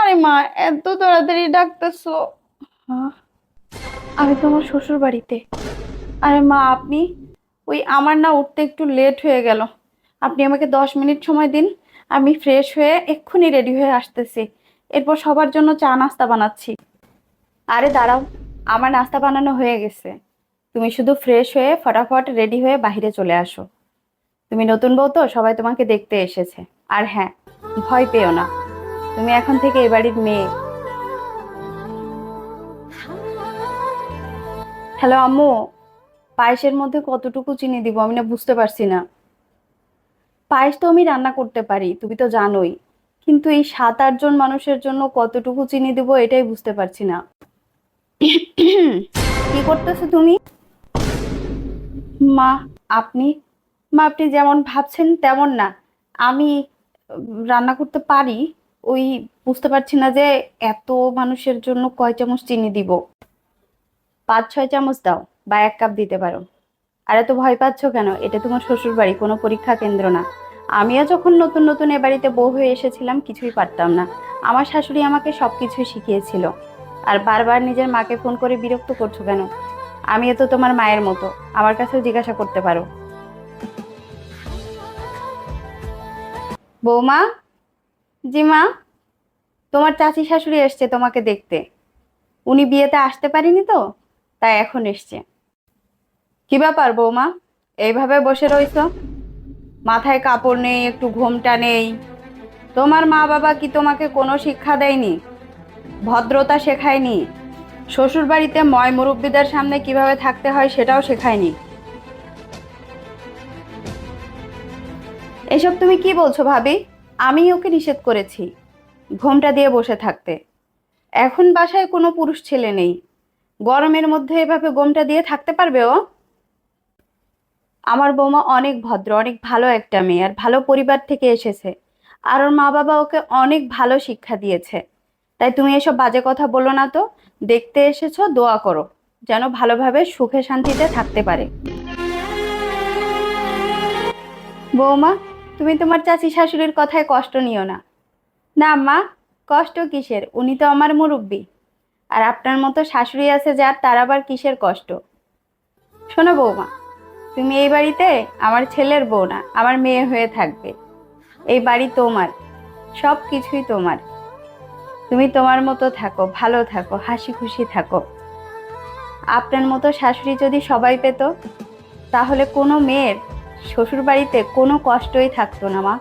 আরে মা এত তাড়াতাড়ি ডাকতেছো? আমি তোমার শ্বশুর বাড়িতে আরে মা আপনি? ওই আমার না উঠতে একটু লেট হয়ে গেল। আপনি আমাকে দশ মিনিট সময় দিন আমি ফ্রেশ হয়ে এক্ষুনি রেডি হয়ে আসতেছি। এরপর সবার জন্য চা নাস্তা বানাচ্ছি। আরে দাঁড়াও আমার নাস্তা বানানো হয়ে গেছে। তুমি শুধু ফ্রেশ হয়ে ফটাফট রেডি হয়ে বাইরে চলে আসো। তুমি নতুন বউ তো সবাই তোমাকে দেখতে এসেছে। আর হ্যাঁ ভয় পেও না। তুমি এখন থেকে এ বাড়ির মেয়ে। হ্যালো আম্মু, পায়েসের মধ্যে কতটুকু চিনি দিব আমি না বুঝতে পারছি না। পায়েস তো আমি রান্না করতে পারি, তুমি তো জানোই। কিন্তু এই সাত আটজন মানুষের জন্য কতটুকু চিনি দিব এটাই বুঝতে পারছি না। কি করতেছো তুমি? মা, আপনি? মা, আপনি যেমন ভাবছেন তেমন না। আমি রান্না করতে পারি, ওই বুঝতে পারছি না যে এত মানুষের জন্য কয় চামচ চিনি দিব? পাঁচ, ছয় চামচ দাও বা এক কাপ দিতে পারো। আর এত ভয় পাচ্ছ কেন? এটা তোমার শ্বশুর বাড়ি কোনো পরীক্ষা কেন্দ্র না। আমিও যখন নতুন নতুন এ বাড়িতে বউ হয়ে এসেছিলাম, কিছুই পারতাম না। আমার শাশুড়ি আমাকে সব কিছুই শিখিয়েছিল। আর বারবার নিজের মাকে ফোন করে বিরক্ত করছ কেন? আমিও তো তোমার মায়ের মতো। আমার কাছেও জিজ্ঞাসা করতে পারো। বৌমা? জি মা। তোমার চাচি শাশুড়ি এসছে তোমাকে দেখতে। উনি বিয়েতে আসতে পারেনি তো, তাই এখন এসছে। কি ব্যাপার বৌমা? এইভাবে বসে রইছো? মাথায় কাপড় নেই, একটু ঘোমটা নেই। তোমার মা বাবা কি তোমাকে কোনো শিক্ষা দেয়নি? ভদ্রতা শেখায়নি? শ্বশুর বাড়িতে ময় মুরব্বীদের সামনে কীভাবে থাকতে হয় সেটাও শেখায়নি? এসব তুমি কি বলছো ভাবি? আমি ওকে নিষেধ করেছি, ঘোমটা দিয়ে বসে থাকতে। এখন বাসায় কোনো পুরুষ ছেলে নেই। গরমের মধ্যে এভাবে ঘোমটা দিয়ে থাকতে পারবে ও? আমার বৌমা অনেক ভদ্র, অনেক ভালো একটা মেয়ে আর ভালো পরিবার থেকে এসেছে। আর ওর মা বাবা ওকে অনেক ভালো শিক্ষা দিয়েছে। তাই তুমি এসব বাজে কথা বলো না তো, দেখতে এসেছ, দোয়া করো, যেন ভালোভাবে সুখে শান্তিতে থাকতে পারে। বৌমা তুমি তোমার চাচি শাশুড়ির কথায় কষ্ট নিও না। না মা কষ্ট কিসের? উনি তো আমার মুরব্বী। আর আপনার মতো শাশুড়ি আছে যার, তার আবার কিসের কষ্ট? শোনো বৌমা, তুমি এই বাড়িতে আমার ছেলের বউ না, আমার মেয়ে হয়ে থাকবে। এই বাড়ি তোমার সব কিছুই তোমার। তুমি তোমার মতো থাকো, ভালো থাকো হাসি খুশি থাকো। আপনার মতো শাশুড়ি যদি সবাই পেত, তাহলে কোনো মেয়ের শ্বশুর বাড়িতে কোনো কষ্টই থাকতো না মা।